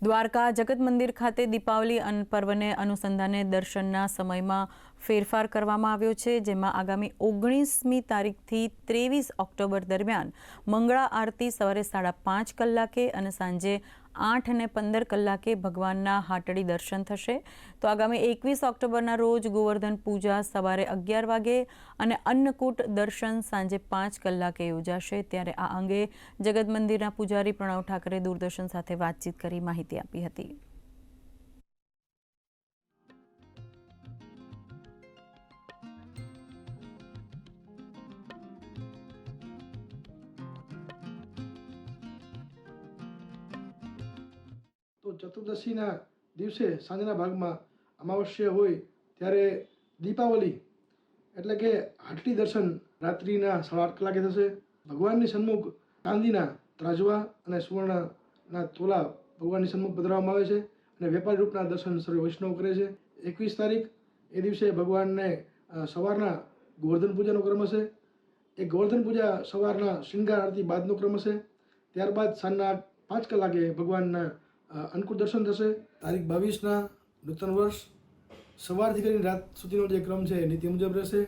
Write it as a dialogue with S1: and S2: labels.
S1: દ્વારકા જગત મંદિર ખાતે દીપાવલી અન પર્વને અનુસંધાને દર્શનના સમયમાં ફેરફાર કરવામાં આવ્યો છે, જેમાં આગામી ઓગણીસમી તારીખથી ત્રેવીસ ઓક્ટોબર દરમિયાન મંગળા આરતી સવારે સાડા પાંચ કલાકે અને સાંજે આઠ અને પંદર કલાકે ભગવાનના હાટડી દર્શન થશે. તો આગામી એકવીસ ઓક્ટોબરના રોજ ગોવર્ધન પૂજા સવારે અગિયાર વાગે અને અન્નકૂટ દર્શન સાંજે પાંચ કલાકે યોજાશે. ત્યારે આ અંગે જગત મંદિરના પૂજારી પ્રણવ ઠાકરે દૂરદર્શન સાથે વાતચીત કરી માહિતી આપી હતી.
S2: તો ચતુર્દશીના દિવસે સાંજના ભાગમાં અમાવસ્ય હોય ત્યારે દીપાવલી એટલે કે હાટલી દર્શન રાત્રિના સાડા આઠ કલાકે થશે. ભગવાનની સન્મુખ ચાંદીના ત્રાજવા અને સુવર્ણના તોલા ભગવાનની સન્મુખ પધરાવવામાં આવે છે અને વેપારી રૂપના દર્શન સર્વે વૈષ્ણવ કરે છે. એકવીસ તારીખ એ દિવસે ભગવાનને સવારના ગોવર્ધન પૂજાનો ક્રમ હશે. એ ગોવર્ધન પૂજા સવારના શૃંગાર આરતી બાદનો ક્રમ હશે. ત્યારબાદ સાંજના પાંચ કલાકે ભગવાનના અન્નકૂટ દર્શન થશે. તારીખ બાવીસના નૂતન વર્ષ. સવારથી કરીને રાત સુધીનો જે ક્રમ છે નીતિ મુજબ રહેશે.